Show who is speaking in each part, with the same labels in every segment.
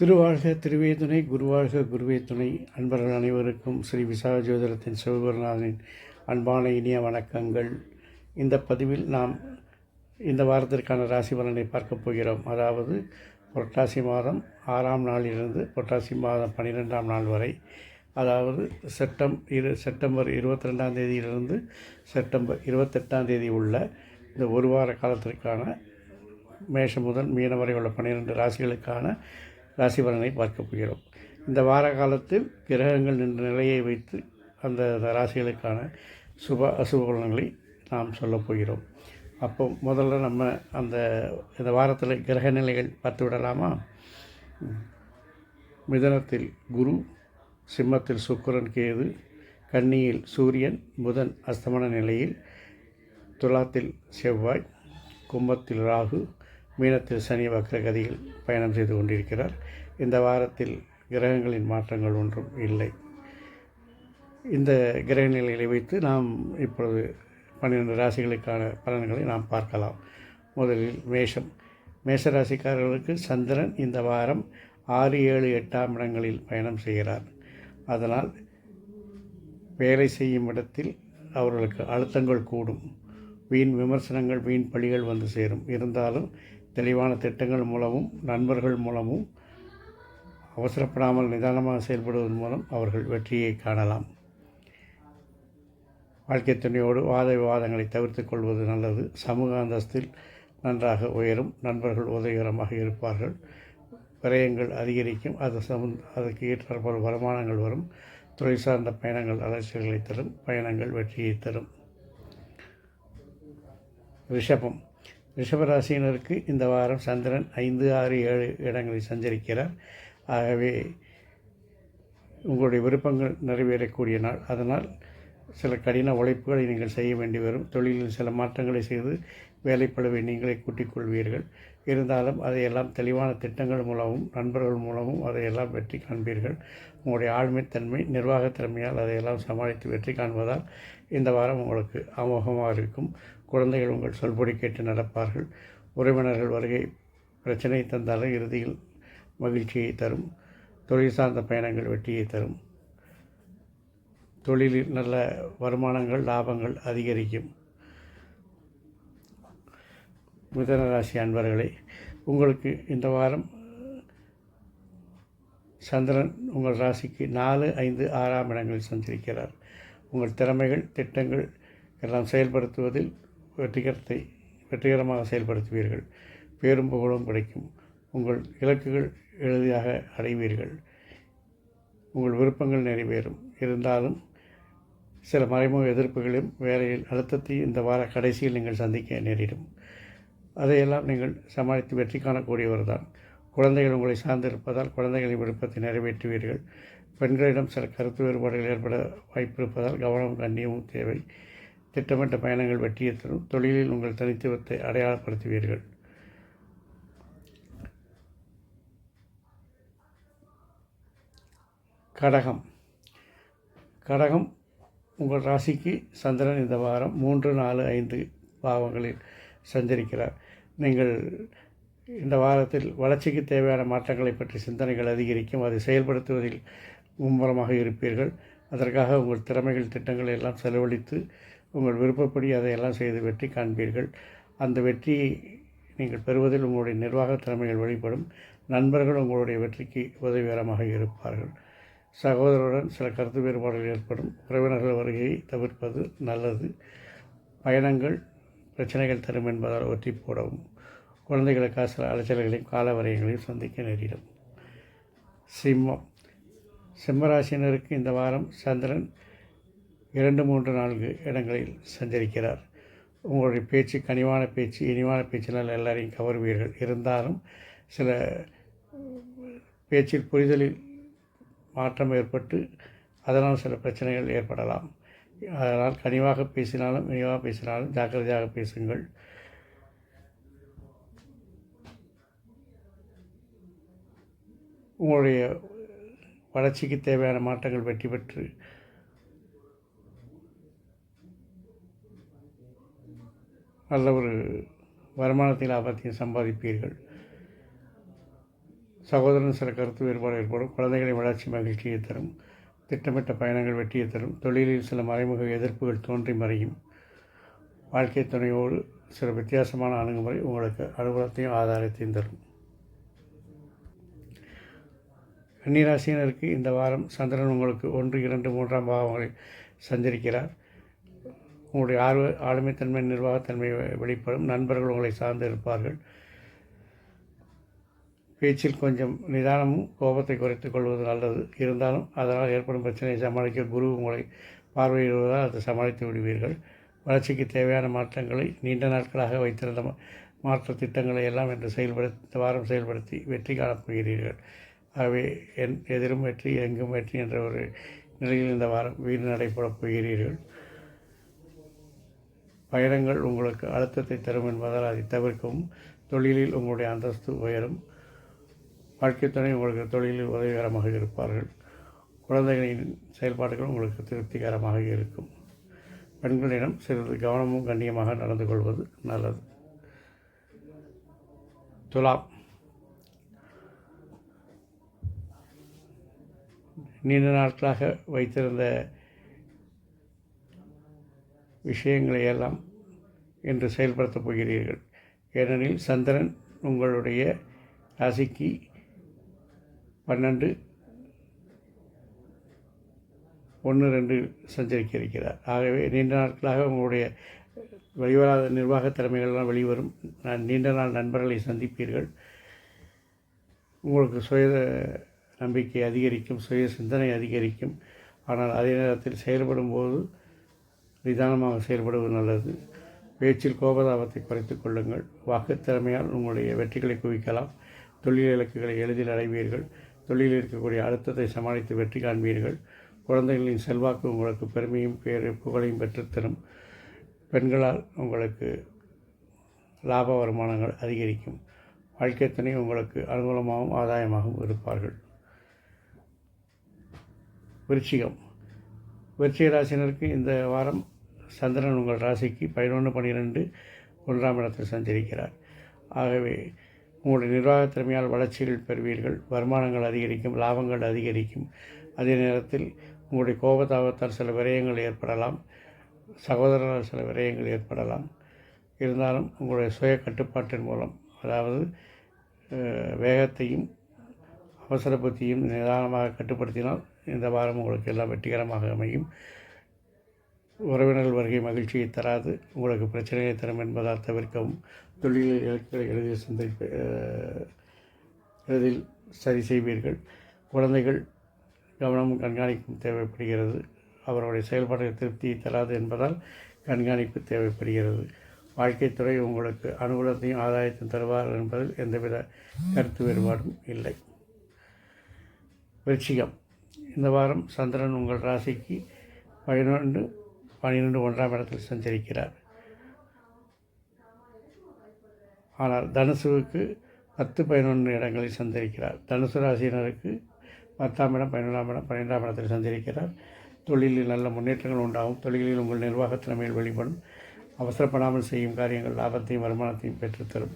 Speaker 1: திருவாழ்க திருவே துணை குருவாழ்க குருவே துணை அன்பர்கள் அனைவருக்கும் ஸ்ரீ விசாக ஜோதிடத்தின் சிவபெருநாதனின் அன்பான இனிய வணக்கங்கள். இந்த பதிவில் நாம் இந்த வாரத்திற்கான ராசி பலனை பார்க்கப் போகிறோம். அதாவது புரட்டாசி மாதம் ஆறாம் நாளிலிருந்து புரட்டாசி மாதம் பன்னிரெண்டாம் நாள் வரை அதாவது செப்டம் இரு செப்டம்பர் இருபத்தி ரெண்டாம் தேதியிலிருந்து செப்டம்பர் இருபத்தெட்டாம் தேதி உள்ள இந்த ஒரு வார காலத்திற்கான மேஷம் முதல் மீனம் வரை உள்ள பன்னிரெண்டு ராசிகளுக்கான ராசி பலனை பார்க்க போகிறோம். இந்த வார காலத்தில் கிரகங்கள் நின்ற நிலையை வைத்து அந்த ராசிகளுக்கான சுப அசுப பலன்களை நாம் சொல்லப் போகிறோம். அப்போ முதல்ல நம்ம அந்த இந்த வாரத்தில் கிரக நிலைகள் பார்த்து விடலாமா? மிதனத்தில் குரு சிம்மத்தில் சுக்கரன் கேது கன்னியில் சூரியன் புதன் அஸ்தமன நிலையில் துலாத்தில் செவ்வாய் கும்பத்தில் ராகு மீனத்தில் சனி வக்ரகதியில் பயணம் செய்து கொண்டிருக்கிறார். இந்த வாரத்தில் கிரகங்களின் மாற்றங்கள் ஒன்றும் இல்லை. இந்த கிரக நிலைகளை வைத்து நாம் இப்பொழுது பன்னிரெண்டு ராசிகளுக்கான பலன்களை நாம் பார்க்கலாம். முதலில் மேஷம். மேஷ ராசிக்காரர்களுக்கு சந்திரன் இந்த வாரம் ஆறு ஏழு எட்டாம் இடங்களில் பயணம் செய்கிறார். அதனால் வேலை செய்யும் இடத்தில் அவர்களுக்கு அழுத்தங்கள் கூடும். வீண் விமர்சனங்கள் வீண் பழிகள் வந்து சேரும். இருந்தாலும் தெளிவான திட்டங்கள் மூலமும் நண்பர்கள் மூலமும் அவசரப்படாமல் நிதானமாக செயல்படுவதன் மூலம் அவர்கள் வெற்றியை காணலாம். வாழ்க்கை துணையோடு வாத விவாதங்களை தவிர்த்துக் கொள்வது நல்லது. சமூக அந்தஸ்தில் நன்றாக உயரும். நண்பர்கள் உதவிகரமாக இருப்பார்கள். விரயங்கள் அதிகரிக்கும். அது சம அதுக்கு ஏற்றாற்போல் வருமானங்கள் வரும். துறை சார்ந்த பயணங்கள் அலட்சியர்களை தரும். பயணங்கள் வெற்றியை தரும். ரிஷபம். ரிஷபராசினருக்கு இந்த வாரம் சந்திரன் ஐந்து ஆறு ஏழு இடங்களில் சஞ்சரிக்கிறார். ஆகவே உங்களுடைய விருப்பங்கள் நிறைவேறக்கூடிய நாள். அதனால் சில கடின உழைப்புகளை நீங்கள் செய்ய வேண்டி வரும். தொழிலில் சில மாற்றங்களை செய்து வேலைப்பளவை நீங்களே கூட்டிக் கொள்வீர்கள் இருந்தாலும் அதையெல்லாம் தெளிவான திட்டங்கள் மூலமும் நண்பர்கள் மூலமும் அதையெல்லாம் வெற்றி காண்பீர்கள். உங்களுடைய ஆழ்மைத்தன்மை நிர்வாகத் திறமையால் அதையெல்லாம் சமாளித்து வெற்றி காண்பதால் இந்த வாரம் உங்களுக்கு அமோகமாக இருக்கும். குழந்தைகள் உங்கள் சொல்படி கேட்டு நடப்பார்கள். உறவினர்கள் வருகை பிரச்சனை தந்தாலும் இறுதியில் மகிழ்ச்சியை தரும். தொழில் சார்ந்த பயணங்கள் வெற்றியை தரும். தொழிலில் நல்ல வருமானங்கள் லாபங்கள் அதிகரிக்கும். மிதன ராசி அன்பர்களே உங்களுக்கு இந்த வாரம் சந்திரன் உங்கள் ராசிக்கு நாலு ஐந்து ஆறாம் இடங்களில் சந்திருக்கிறார் உங்கள் திறமைகள் திட்டங்கள் எல்லாம் செயல்படுத்துவதில் வெற்றிகரத்தை வெற்றிகரமாக செயல்படுத்துவீர்கள். பேரும் புகழும் கிடைக்கும். உங்கள் இலக்குகள் எளிதாக அடைவீர்கள். உங்கள் விருப்பங்கள் நிறைவேறும். இருந்தாலும் சில மறைமுக எதிர்ப்புகளையும் வேலையில் அழுத்தத்தையும் இந்த வார கடைசியில் நீங்கள் சந்திக்க நேரிடும். அதையெல்லாம் நீங்கள் சமாளித்து வெற்றி காணக்கூடியவர் தான் குழந்தைகள் உங்களை சார்ந்திருப்பதால் குழந்தைகளின் விருப்பத்தை நிறைவேற்றுவீர்கள். பெண்களிடம் சில கருத்து வேறுபாடுகள் ஏற்பட வாய்ப்பிருப்பதால் கவனமும் கண்ணியமும் தேவை. திட்டமிட்ட பயணங்கள் வெற்றியை தரும். தொழிலில் உங்கள் தனித்துவத்தை அடையாளப்படுத்துவீர்கள். கடகம். கடகம் உங்கள் ராசிக்கு சந்திரன் இந்த வாரம் மூன்று நாலு ஐந்து பாவங்களில் சஞ்சரிக்கிறார். நீங்கள் இந்த வாரத்தில் வளர்ச்சிக்கு தேவையான மாற்றங்களை பற்றி சிந்தனைகள் அதிகரிக்கும். அதை செயல்படுத்துவதில் மும்முரமாக இருப்பீர்கள். அதற்காக உங்கள் திறமைகள் திட்டங்களை எல்லாம் செலவழித்து உங்கள் விருப்பப்படி அதையெல்லாம் செய்து வெற்றி காண்பீர்கள். அந்த வெற்றியை நீங்கள் பெறுவதில் உங்களுடைய நிர்வாக திறமைகள் வெளிப்படும் நண்பர்கள் உங்களுடைய வெற்றிக்கு உதவிகரமாக இருப்பார்கள். சகோதரருடன் சில கருத்து வேறுபாடுகள் ஏற்படும். உறவினர்கள் வருகையை தவிர்ப்பது நல்லது. பயணங்கள் பிரச்சனைகள் தரும் என்பதால் ஒற்றி போடவும். குழந்தைகளுக்காக சில அலைச்சல்களையும் காலவரையங்களையும் சந்திக்க நேரிடும். சிம்மம். சிம்மராசினருக்கு இந்த வாரம் சந்திரன் இரண்டு மூன்று நான்கு இடங்களில் சஞ்சரிக்கிறார். உங்களுடைய பேச்சு கனிவான பேச்சு இனிவான பேச்சினால் எல்லாரையும் கவருவீர்கள். இருந்தாலும் சில பேச்சில் புரிதலில் மாற்றம் ஏற்பட்டு அதனால் சில பிரச்சனைகள் ஏற்படலாம். அதனால் கனிவாக பேசினாலும் இனிவாக பேசினாலும் ஜாக்கிரதையாக பேசுங்கள். உங்களுடைய வளர்ச்சிக்கு தேவையான மாற்றங்கள் வெற்றி பெற்று நல்ல ஒரு வருமானத்தை லாபத்தையும் சம்பாதிப்பீர்கள். சகோதரன் சில கருத்து வேறுபாடு ஏற்படும். குழந்தைகளின் வளர்ச்சி மகிழ்ச்சியை தரும். திட்டமிட்ட பயணங்கள் வெற்றியை தரும். தொழிலில் சில மறைமுக எதிர்ப்புகள் தோன்றி மறையும். வாழ்க்கை துணையோடு சில வித்தியாசமான அணுகுமுறை உங்களுக்கு அனுகூலத்தையும் ஆதாரத்தையும் தரும். கன்னிராசினருக்கு இந்த வாரம் சந்திரன் உங்களுக்கு ஒன்று இரண்டு மூன்றாம் பாவங்களில் சஞ்சரிக்கிறார். உங்களுடைய ஆர்வ ஆளுமைத்தன்மை நிர்வாகத்தன்மை வெளிப்படும். நண்பர்கள் உங்களை சார்ந்து இருப்பார்கள். பேச்சில் கொஞ்சம் நிதானமும் கோபத்தை குறைத்துக் கொள்வது நல்லது. இருந்தாலும் அதனால் ஏற்படும் பிரச்சனையை சமாளிக்க குரு உங்களை பார்வையிடுவதால் அதை சமாளித்து விடுவீர்கள். வளர்ச்சிக்கு தேவையான மாற்றங்களை நீண்ட நாட்களாக வைத்திருந்த மாற்ற திட்டங்களை எல்லாம் என்று செயல்படுத்தி இந்த வாரம் செயல்படுத்தி வெற்றி காணப்போகிறீர்கள் ஆகவே என் எதிரும் வெற்றி எங்கும் வெற்றி என்ற ஒரு நிலையில் இந்த வாரம் வீடு நடைபெறப் போகிறீர்கள். பயணங்கள் உங்களுக்கு அழுத்தத்தை தரும் என்பதால் அதை தவிர்க்கவும். தொழிலில் உங்களுடைய அந்தஸ்து உயரும். வாழ்க்கை துணை உங்களுக்கு தொழிலில் உதவிகரமாக இருப்பார்கள். குழந்தைகளின் செயல்பாடுகள் உங்களுக்கு திருப்திகரமாக இருக்கும். பெண்களிடம் சிறிது கவனமும் கண்ணியமாக நடந்து கொள்வது நல்லது. துலாம். நீண்ட நாட்களாக வைத்திருந்த விஷயங்களை எல்லாம் இன்று செயல்படுத்தப் போகிறீர்கள். ஏனெனில் சந்திரன் உங்களுடைய ராசிக்கு பன்னெண்டு. ஒன்று ரெண்டு சஞ்சரிக்க இருக்கிறார் ஆகவே நீண்ட நாட்களாக உங்களுடைய வெளிவராத நிர்வாக திறமைகள்லாம் வெளிவரும். நான் நீண்ட நாள் நண்பர்களை சந்திப்பீர்கள். உங்களுக்கு சுய நம்பிக்கை அதிகரிக்கும் சுய சிந்தனை அதிகரிக்கும். ஆனால் அதே நேரத்தில் செயல்படும் போது நிதானமாக செயல்படுவது நல்லது. பேச்சில் கோபதாபத்தை குறைத்துக் கொள்ளுங்கள். வாக்குத்திறமையால் உங்களுடைய வெற்றிகளை குவிக்கலாம். தொழில் இலக்குகளை எளிதில் அடைவீர்கள். தொழிலில் இருக்கக்கூடிய அழுத்தத்தை சமாளித்து வெற்றி காண்பீர்கள். குழந்தைகளின் செல்வாக்கு உங்களுக்கு பெருமையும் பேரு புகழையும் பெற்றுத்தரும். பெண்களால் உங்களுக்கு லாப வருமானங்கள் அதிகரிக்கும். வாழ்க்கை துணை உங்களுக்கு அனுகூலமாகவும் ஆதாயமாகவும் இருப்பார்கள். விருச்சிகம். விருச்சிக ராசினருக்கு இந்த வாரம் சந்திரன் உங்கள் ராசிக்கு பதினொன்று பன்னிரெண்டு ஒன்றாம் இடத்தில் சஞ்சரிக்கிறார். ஆகவே உங்களுடைய நிர்வாகத் திறமையால் வளர்ச்சிகள் பெறுவீர்கள் வருமானங்கள் அதிகரிக்கும் லாபங்கள் அதிகரிக்கும். அதே நேரத்தில் உங்களுடைய கோபதாபத்தால் சில விரயங்கள் ஏற்படலாம் சகோதரரால் சில விரயங்கள் ஏற்படலாம். இருந்தாலும் உங்களுடைய சுய கட்டுப்பாட்டின் மூலம் அதாவது வேகத்தையும் அவசர புத்தியும் நிதானமாக கட்டுப்படுத்தினால் இந்த வாரம் உங்களுக்கு எல்லாம் வெற்றிகரமாக அமையும். உறவினர்கள் வருகை மகிழ்ச்சியை தராது. உங்களுக்கு பிரச்சனையை தரும் என்பதால் தவிர்க்கவும். தொழிலில் இலக்குகளை எளிதில் சிந்தை எளிதில் சரி செய்வீர்கள். குழந்தைகள் கவனமும் கண்காணிப்பும் தேவைப்படுகிறது. அவருடைய செயல்பாடுகள் திருப்தியை தராது என்பதால் கண்காணிப்பு தேவைப்படுகிறது. வாழ்க்கைத்துறை உங்களுக்கு அனுகூலத்தையும் ஆதாயத்தையும் தருவார் என்பதில் எந்தவித கருத்து வேறுபாடும் இல்லை. விருச்சிகம். இந்த வாரம் சந்திரன் உங்கள் ராசிக்கு பதினொன்று பன்னிரெண்டு ஒன்றாம் இடத்தில் சஞ்சரிக்கிறார். ஆனால் தனுசுவுக்கு பத்து பதினொன்று இடங்களில் சந்தரிக்கிறார் தனுசு ராசியினருக்கு பத்தாம் இடம் பதினொன்றாம் இடம் பன்னிரெண்டாம் இடத்தில் சஞ்சரிக்கிறார். தொழிலில் நல்ல முன்னேற்றங்கள் உண்டாகும். தொழிலில் உங்கள் நிர்வாகத் திறமையில் வெளிப்படும். அவசரப்படாமல் செய்யும் காரியங்கள் லாபத்தையும் வருமானத்தையும் பெற்றுத்தரும்.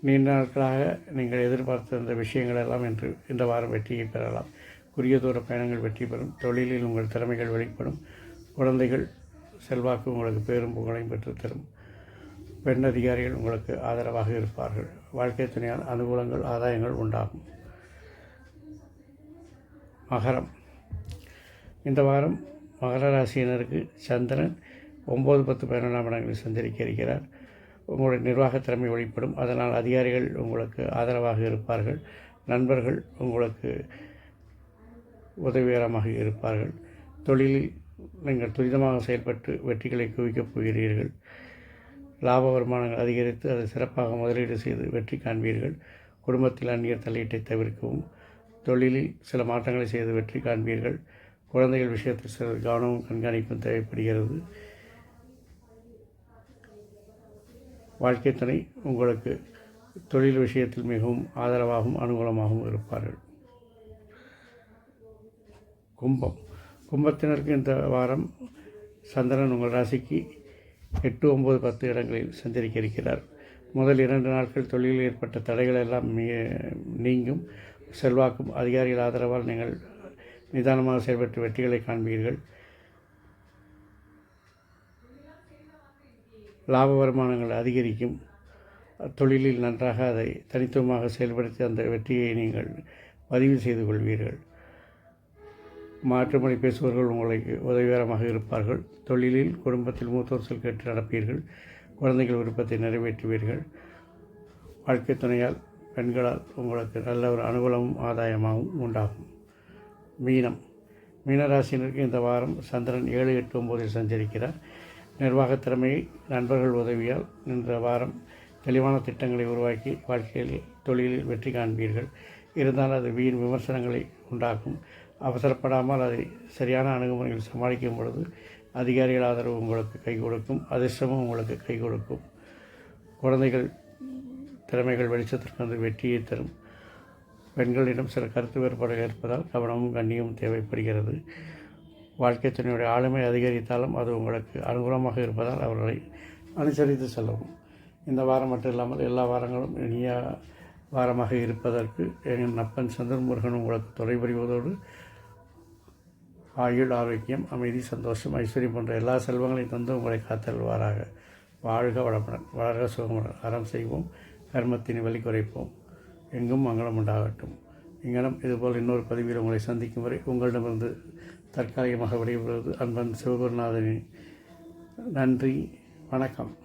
Speaker 1: நீண்ட நாட்களாக நீங்கள் எதிர்பார்த்திருந்த விஷயங்கள் எல்லாம் இன்று இந்த வாரம் வெற்றியை பெறலாம். குறுகிய தூர பயணங்கள் வெற்றி பெறும். தொழிலில் உங்கள் திறமைகள் வெளிப்படும். குழந்தைகள் செல்வாக்கு உங்களுக்கு பேரும் புகழையும் பெற்றுத்தரும் பெண் அதிகாரிகள் உங்களுக்கு ஆதரவாக இருப்பார்கள். வாழ்க்கை துணையால் அனுகூலங்கள் ஆதாயங்கள் உண்டாகும். மகரம். இந்த வாரம் மகர ராசியினருக்கு சந்திரன் ஒம்பது பத்து பதினொன்றாம் இடங்களில் சந்திரிக்க இருக்கிறார். உங்களுடைய நிர்வாகத் திறமை வெளிப்படும். அதனால் அதிகாரிகள் உங்களுக்கு ஆதரவாக இருப்பார்கள். நண்பர்கள் உங்களுக்கு உதவிகரமாக இருப்பார்கள். தொழிலில் நீங்கள் துரிதமாக செயல்பட்டு வெற்றிகளை குவிக்கப் போகிறீர்கள். லாப வருமானங்கள் அதிகரித்து அதை சிறப்பாக முதலீடு செய்து வெற்றி காண்பீர்கள். குடும்பத்தில் அந்நியர் தலையீட்டை தவிர்க்கவும். தொழிலில் சில மாற்றங்களை செய்து வெற்றி காண்பீர்கள். குழந்தைகள் விஷயத்தில் சில கவனமும் கண்காணிப்பும் தேவைப்படுகிறது. வாழ்க்கை துணை உங்களுக்கு தொழில் விஷயத்தில் மிகவும் ஆதரவாகவும் அனுகூலமாகவும் இருப்பார்கள். கும்பம். கும்பத்தினருக்கு இந்த வாரம் சந்திரன் உங்கள் ராசிக்கு எட்டு ஒம்பது பத்து இடங்களில் சந்திரிக்க இருக்கிறார் முதல் இரண்டு நாட்கள் தொழிலில் ஏற்பட்ட தடைகள் எல்லாம் நீங்கும். செல்வாக்கும் அதிகாரிகள் ஆதரவால் நீங்கள் நிதானமாக செயல்பட்டு வெற்றிகளை காண்பீர்கள். லாப வருமானங்கள் அதிகரிக்கும். தொழிலில் நன்றாக அதை தனித்துவமாக செயல்படுத்தி அந்த வெற்றியை நீங்கள் பதிவு செய்து கொள்வீர்கள். மாற்றுமொழி பேசுபவர்கள் உங்களுக்கு உதவிகரமாக இருப்பார்கள். தொழிலில் குடும்பத்தில் மூத்தோர் சொல் கேட்டு நடப்பீர்கள். குழந்தைகள் விருப்பத்தை நிறைவேற்றுவீர்கள். வாழ்க்கை துணையால் பெண்களால் உங்களுக்கு நல்ல ஒரு அனுகூலமும் ஆதாயமாகவும் உண்டாகும். மீனம். மீனராசினருக்கு இந்த வாரம் சந்திரன் ஏழு எட்டு ஒம்போதில் சஞ்சரிக்கிறார். நிர்வாகத் திறமையை நண்பர்கள் உதவியால் இந்த வாரம் தெளிவான திட்டங்களை உருவாக்கி வாழ்க்கையில் தொழிலில் வெற்றி காண்பீர்கள். இருந்தால் அது வீண் விமர்சனங்களை உண்டாக்கும். அவசரப்படாமல் அதை சரியான அணுகுமுறைகள் சமாளிக்கும் பொழுது அதிகாரிகள் ஆதரவு உங்களுக்கு கை கொடுக்கும் அதிர்ஷ்டமும் உங்களுக்கு கை கொடுக்கும். குழந்தைகள் திறமைகள் வெளிச்சத்திற்கு வந்து வெற்றியை தரும். பெண்களிடம் சில கருத்து வேறுபாடுகள் இருப்பதால் கவனமும் கண்ணியமும் தேவைப்படுகிறது. வாழ்க்கை துணையுடைய ஆளுமை அதிகரித்தாலும் அது உங்களுக்கு அனுகூலமாக இருப்பதால் அவர்களை அனுசரித்து செல்லவும். இந்த வாரம் மட்டும் இல்லாமல் எல்லா வாரங்களும் இனிய வாரமாக இருப்பதற்கு எங்கள் நப்பன் சந்திரமுருகன் உங்களுக்கு துணை புரிவதோடு ஆயுள் ஆரோக்கியம் அமைதி சந்தோஷம் ஐஸ்வர்யம் போன்ற எல்லா செல்வங்களையும் தந்து உங்களை காத்தல்வாராக வாழ்க வளமுடன் வளர்க சுகமுடன். அறம் செய்வோம் கர்மத்தின் வலி குறைப்போம். எங்கும் மங்களம் உண்டாகட்டும். இங்கனம் இதுபோல் இன்னொரு பதிவில் உங்களை சந்திக்கும் வரை உங்களிடமிருந்து தற்காலிகமாக விடைபெறுவது அன்பன் சிவகுருநாதனின் நன்றி வணக்கம்.